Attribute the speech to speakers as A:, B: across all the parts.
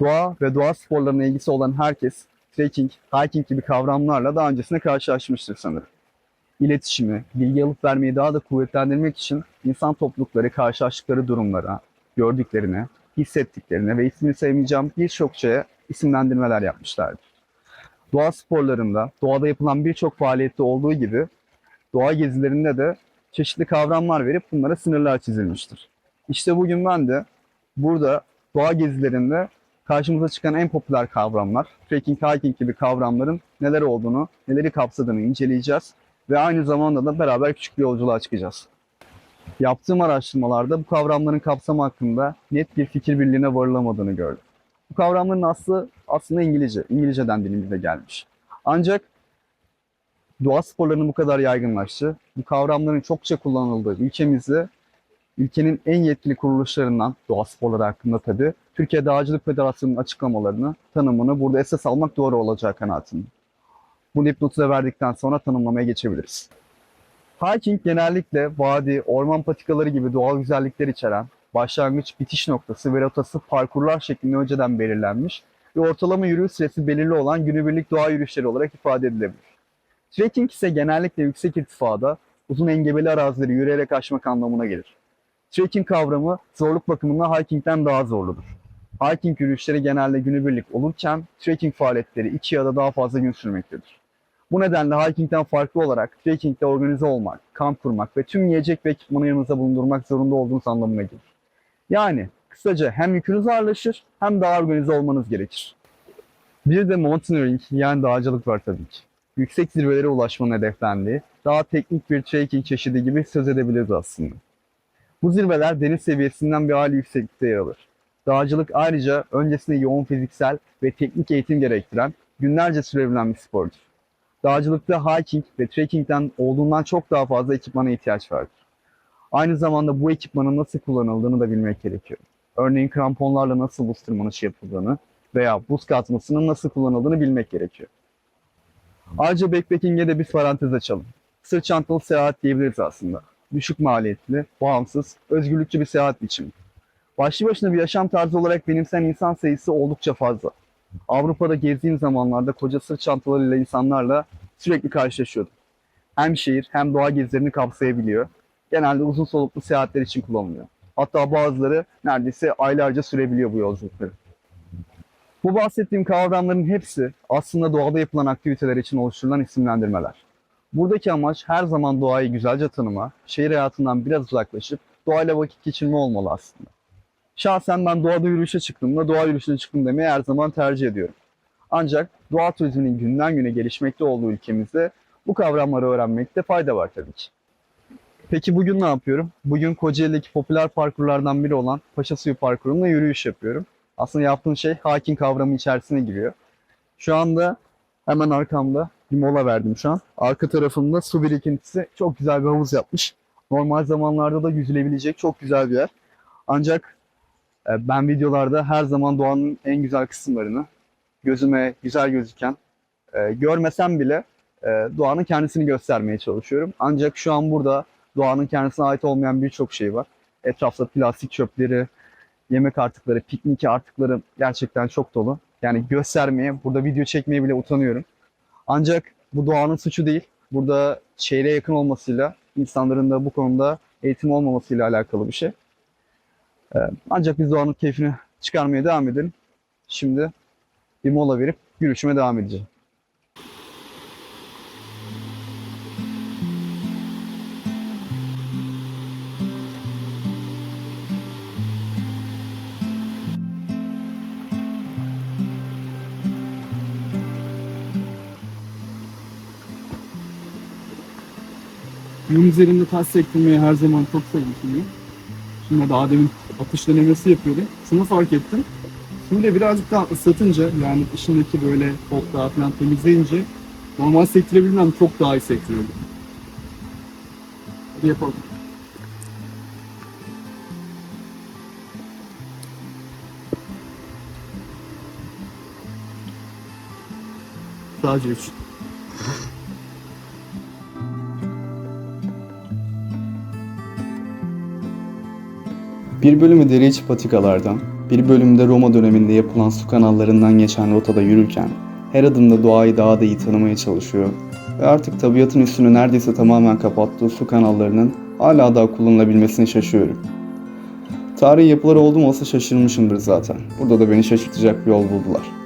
A: Doğa ve doğa sporlarına ilgisi olan herkes trekking, hiking gibi kavramlarla daha öncesinde karşılaşmıştır sanırım. İletişimi, bilgi alıp vermeyi daha da kuvvetlendirmek için insan toplulukları karşılaştıkları durumlara, gördüklerine, hissettiklerine ve ismini sevmeyeceğim birçok şeye isimlendirmeler yapmışlardır. Doğa sporlarında, doğada yapılan birçok faaliyette olduğu gibi doğa gezilerinde de çeşitli kavramlar verip bunlara sınırlar çizilmiştir. İşte bugün ben de burada doğa gezilerinde karşımıza çıkan en popüler kavramlar, trekking, hiking gibi kavramların neler olduğunu, neleri kapsadığını inceleyeceğiz ve aynı zamanda da beraber küçük bir yolculuğa çıkacağız. Yaptığım araştırmalarda bu kavramların kapsamı hakkında net bir fikir birliğine varılamadığını gördüm. Bu kavramların aslı aslında İngilizce, İngilizceden dilimize gelmiş. Ancak doğa sporlarının bu kadar yaygınlaştığı, bu kavramların çokça kullanıldığı ülkemizde ülkenin en yetkili kuruluşlarından doğa sporları hakkında tabii Türkiye Dağcılık Federasyonu'nun açıklamalarını, tanımını burada esas almak doğru olacağı kanaatindeyim. Bu dipnotu da verdikten sonra tanımlamaya geçebiliriz. Hiking genellikle vadi, orman patikaları gibi doğal güzellikler içeren başlangıç, bitiş noktası ve rotası parkurlar şeklinde önceden belirlenmiş ve ortalama yürüyüş süresi belirli olan günübirlik doğa yürüyüşleri olarak ifade edilebilir. Trekking ise genellikle yüksek irtifada uzun engebeli arazileri yürüyerek aşmak anlamına gelir. Trekking kavramı zorluk bakımından hikingden daha zorludur. Hiking yürüyüşleri genelde günübirlik olurken trekking faaliyetleri iki ya da daha fazla gün sürmektedir. Bu nedenle hikingden farklı olarak trekkingde organize olmak, kamp kurmak ve tüm yiyecek ve ekipmanı yanınızda bulundurmak zorunda olduğunuz anlamına gelir. Yani kısaca hem yükünüz ağırlaşır hem daha organize olmanız gerekir. Bir de mountaineering yani dağcılık var tabii ki. Yüksek zirvelere ulaşmanın hedeflendiği, daha teknik bir trekking çeşidi gibi söz edebiliriz aslında. Bu zirveler deniz seviyesinden bir hali yükseklikte yer alır. Dağcılık ayrıca öncesinde yoğun fiziksel ve teknik eğitim gerektiren günlerce sürebilen bir spordur. Dağcılıkta hiking ve trekkingden olduğundan çok daha fazla ekipmana ihtiyaç vardır. Aynı zamanda bu ekipmanın nasıl kullanıldığını da bilmek gerekiyor. Örneğin kramponlarla nasıl buz tırmanışı yapıldığını veya buz katmasının nasıl kullanıldığını bilmek gerekiyor. Ayrıca backpacking'e de bir parantez açalım. Sırt çantalı seyahat diyebiliriz aslında. Düşük maliyetli, bağımsız, özgürlükçü bir seyahat biçimi. Başlı başına bir yaşam tarzı olarak benimseyen insan sayısı oldukça fazla. Avrupa'da gezdiğim zamanlarda koca sırt çantalarıyla insanlarla sürekli karşılaşıyordum. Hem şehir hem doğa gezilerini kapsayabiliyor. Genelde uzun soluklu seyahatler için kullanılıyor. Hatta bazıları neredeyse aylarca sürebiliyor bu yolculukları. Bu bahsettiğim kavramların hepsi aslında doğada yapılan aktiviteler için oluşturulan isimlendirmeler. Buradaki amaç her zaman doğayı güzelce tanıma, şehir hayatından biraz uzaklaşıp doğayla vakit geçirme olmalı aslında. Şahsen ben doğada yürüyüşe çıktığımda doğa yürüyüşüne çıktım demeyi her zaman tercih ediyorum. Ancak doğa turizminin günden güne gelişmekte olduğu ülkemizde bu kavramları öğrenmekte fayda var tabii ki. Peki bugün ne yapıyorum? Bugün Kocaeli'deki popüler parkurlardan biri olan Paşa Suyu parkurunda yürüyüş yapıyorum. Aslında yaptığım şey hiking kavramı içerisine giriyor. Şu anda hemen arkamda bir mola verdim şu an. Arka tarafımda su birikintisi çok güzel bir havuz yapmış. Normal zamanlarda da yüzülebilecek çok güzel bir yer. Ancak e, ben videolarda her zaman doğanın en güzel kısımlarını, gözüme güzel gözüken, e, görmesem bile e, doğanın kendisini göstermeye çalışıyorum. Ancak şu an burada doğanın kendisine ait olmayan birçok şey var. Etrafta plastik çöpleri, yemek artıkları, piknik artıkları gerçekten çok dolu. Yani göstermeye, burada video çekmeye bile utanıyorum. Ancak bu doğanın suçu değil. Burada şehre yakın olmasıyla, insanların da bu konuda eğitim olmamasıyla alakalı bir şey. Ee, Ancak biz doğanın keyfini çıkarmaya devam edelim. Şimdi bir mola verip yürüyüşüme devam edeceğim.
B: Bunun üzerinde taş sektirmeyi her zaman çok sevmişim. Şimdi daha demin atış denemesi yapıyordum. Şunu fark ettim. Şimdi birazcık daha ıslatınca yani içindeki böyle toprağı falan temizleyince normal sektirebilmem çok daha iyi sektiriyorum. Hadi yapalım. Sadece üç.
A: Bir bölümü dere içi patikalardan, Bir bölümde Roma döneminde yapılan su kanallarından geçen rotada yürürken her adımda doğayı daha da iyi tanımaya çalışıyor ve artık tabiatın üstünü neredeyse tamamen kapattığı su kanallarının hala daha kullanılabilmesine şaşıyorum. Tarihi yapılar oldum olsa şaşırmışımdır zaten. Burada da beni şaşırtacak bir yol buldular.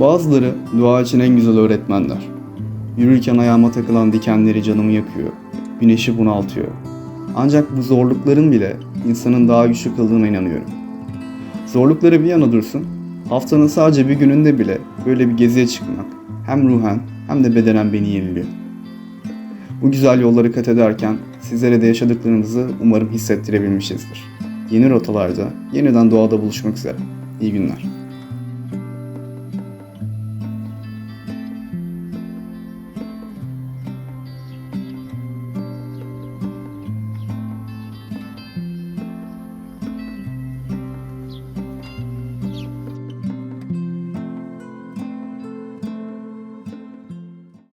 A: Bazıları dua için en güzel öğretmenler. Yürürken ayağıma takılan dikenleri canımı yakıyor. Güneşi bunaltıyor. Ancak bu zorlukların bile insanın daha güçlü kıldığına inanıyorum. Zorlukları bir yana dursun, haftanın sadece bir gününde bile böyle bir geziye çıkmak hem ruhen hem de bedenen beni yeniliyor. Bu güzel yolları kat ederken sizlere de yaşadıklarımızı umarım hissettirebilmişizdir. Yeni rotalarda yeniden doğada buluşmak üzere. İyi günler.